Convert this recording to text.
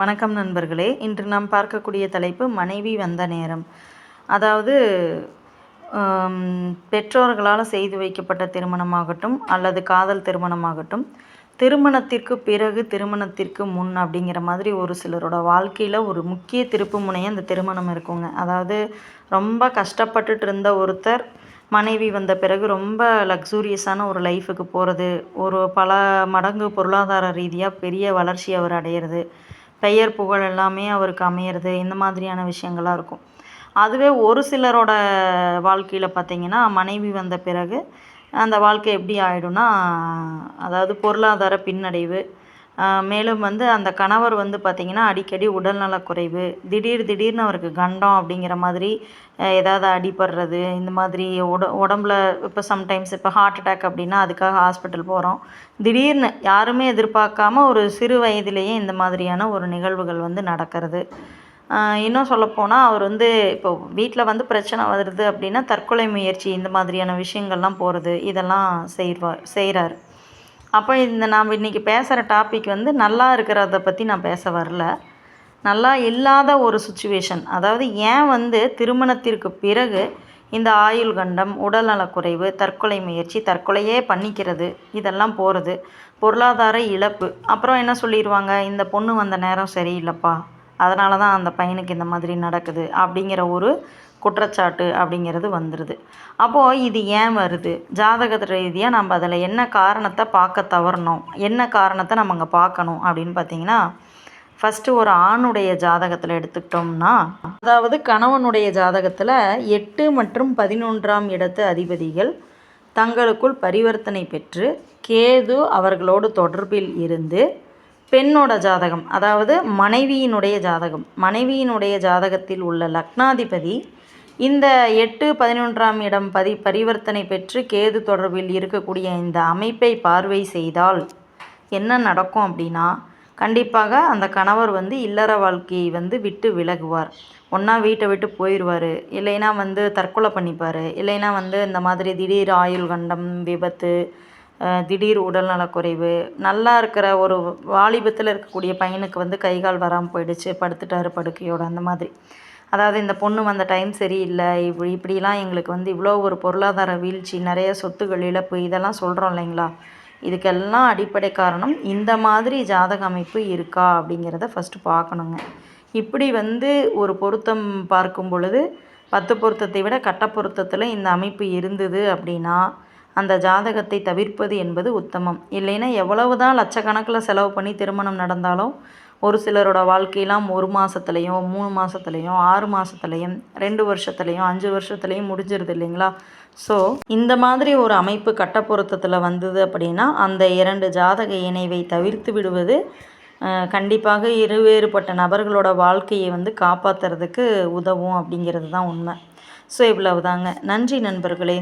வணக்கம் நண்பர்களே. இன்று நாம் பார்க்கக்கூடிய தலைப்பு மனைவி வந்த நேரம். அதாவது பெற்றோர்களால் செய்து வைக்கப்பட்ட திருமணமாகட்டும் அல்லது காதல் திருமணமாகட்டும் திருமணத்திற்கு பிறகு திருமணத்திற்கு முன் அப்படிங்கிற மாதிரி ஒரு சிலரோட வாழ்க்கையில் ஒரு முக்கிய திருப்பு முனையாக அந்த திருமணம் இருக்குங்க. அதாவது ரொம்ப கஷ்டப்பட்டுட்டு இருந்த ஒருத்தர் மனைவி வந்த பிறகு ரொம்ப லக்ஸூரியஸான ஒரு லைஃபுக்கு போகிறது ஒரு பல மடங்கு பொருளாதார ரீதியாக பெரிய வளர்ச்சி அவர் அடையிறது. பெயர் புகழ் எல்லாமே அவருக்கு அமையிறது இந்த மாதிரியான விஷயங்களாக இருக்கும். அதுவே ஒரு சிலரோட வாழ்க்கையில் பார்த்தீங்கன்னா மனைவி வந்த பிறகு அந்த வாழ்க்கை எப்படி ஆயிடும்னா அதாவது பொருளாதார பின்னடைவு மேலும் வந்து அந்த கணவர் வந்து பார்த்திங்கன்னா அடிக்கடி உடல்நலக் குறைவு திடீர் திடீர்னு அவருக்கு கண்டம் அப்படிங்கிற மாதிரி ஏதாவது அடிபடுறது இந்த மாதிரி உட உடம்புல இப்போ சம்டைம்ஸ் இப்போ ஹார்ட் அட்டாக் அப்படின்னா அதுக்காக ஹாஸ்பிட்டல் போகிறோம் திடீர்னு யாருமே எதிர்பார்க்காம ஒரு சிறு வயதிலேயே இந்த மாதிரியான ஒரு நிகழ்வுகள் வந்து நடக்கிறது. இன்னும் சொல்லப்போனால் அவர் வந்து இப்போ வீட்டில் வந்து பிரச்சனை வருது அப்படின்னா தற்கொலை முயற்சி இந்த மாதிரியான விஷயங்கள்லாம் போகிறது இதெல்லாம் செய்வார் செய்கிறார் அப்போ இந்த நாம் இன்றைக்கி பேசுகிற டாபிக் வந்து நல்லா இருக்கிறத பற்றி நான் பேச வரல. நல்லா இல்லாத ஒரு சுச்சுவேஷன் அதாவது ஏன் வந்து திருமணத்திற்கு பிறகு இந்த ஆயுள் கண்டம் உடல்நலக்குறைவு தற்கொலை முயற்சி தற்கொலையே பண்ணிக்கிறது இதெல்லாம் போகிறது பொருளாதார இழப்பு. அப்புறம் என்ன சொல்லிடுவாங்க இந்த பொண்ணு வந்த நேரம் சரியில்லைப்பா. அதனால தான் அந்த பையனுக்கு இந்த மாதிரி நடக்குது அப்படிங்கிற ஒரு குற்றச்சாட்டு அப்படிங்கிறது வந்துடுது அப்போது இது ஏன் வருது? ஜாதக ரீதியாக நம்ம அதில் என்ன காரணத்தை பார்க்க தவறணும்? என்ன காரணத்தை நம்ம அங்கே பார்க்கணும் அப்படின்னு பார்த்தீங்கன்னா ஃபஸ்ட்டு ஒரு ஆணுடைய ஜாதகத்தில் எடுத்துக்கிட்டோம்னா அதாவது கணவனுடைய ஜாதகத்தில் எட்டு மற்றும் பதினொன்றாம் இடத்து அதிபதிகள் தங்களுக்குள் பரிவர்த்தனை பெற்று கேது அவர்களோடு தொடர்பில் இருந்து பெண்ணோட ஜாதகம் அதாவது மனைவியினுடைய ஜாதகம். மனைவியினுடைய ஜாதகத்தில் உள்ள லக்னாதிபதி இந்த எட்டு பதினொன்றாம் இடம் பதி பரிவர்த்தனை பெற்று கேது தொடர்பில் இருக்கக்கூடிய இந்த அமைப்பை பார்வை செய்தால் என்ன நடக்கும் அப்படின்னா கண்டிப்பாக அந்த கணவர் வந்து இல்லற வாழ்க்கையை வந்து விட்டு விலகுவார். ஒன்றா வீட்டை விட்டு போயிடுவார் இல்லைன்னா வந்து தற்கொலை பண்ணிப்பார். இல்லைன்னா வந்து இந்த மாதிரி திடீர் ஆயுள் கண்டம் விபத்து திடீர் உடல்நலக்குறைவு நல்லா இருக்கிற ஒரு வாலிபத்தில் இருக்கக்கூடிய பையனுக்கு வந்து கை கால் வராமல் போயிடுச்சு படுத்துட்டாரு படுக்கையோடு அந்த மாதிரி. அதாவது இந்த பொண்ணு வந்த டைம் சரியில்லை இப்படி இப்படிலாம் எங்களுக்கு வந்து இவ்வளோ ஒரு பொருளாதார வீழ்ச்சி நிறைய சொத்துகள் இழப்பு இதெல்லாம் சொல்கிறோம் இல்லைங்களா? இதுக்கெல்லாம் அடிப்படை காரணம் இந்த மாதிரி ஜாதக அமைப்பு இருக்கா அப்படிங்கிறத ஃபஸ்ட்டு பார்க்கணுங்க. இப்படி வந்து ஒரு பொருத்தம் பார்க்கும் பொழுது பத்து பொருத்தத்தை விட கட்ட பொருத்தத்தில் இந்த அமைப்பு இருந்தது அப்படின்னா அந்த ஜாதகத்தை தவிர்ப்பது என்பது உத்தமம். இல்லைன்னா எவ்வளவு தான் லட்சக்கணக்கில் செலவு பண்ணி திருமணம் நடந்தாலும் ஒரு சிலரோட வாழ்க்கையெல்லாம் ஒரு மாதத்துலேயும் மூணு மாதத்துலேயும் ஆறு மாதத்துலேயும் ரெண்டு வருஷத்துலேயும் அஞ்சு வருஷத்துலேயும் முடிஞ்சிருது இல்லைங்களா? ஸோ இந்த மாதிரி ஒரு அமைப்பு கட்டப்பொருத்தத்தில் வந்தது அப்படின்னா அந்த இரண்டு ஜாதக இணைவை தவிர்த்து விடுவது கண்டிப்பாக இருவேறுபட்ட நபர்களோட வாழ்க்கையை வந்து காப்பாற்றுறதுக்கு உதவும் அப்படிங்கிறது தான் உண்மை. ஸோ இவ்வளவுதாங்க. நன்றி நண்பர்களே.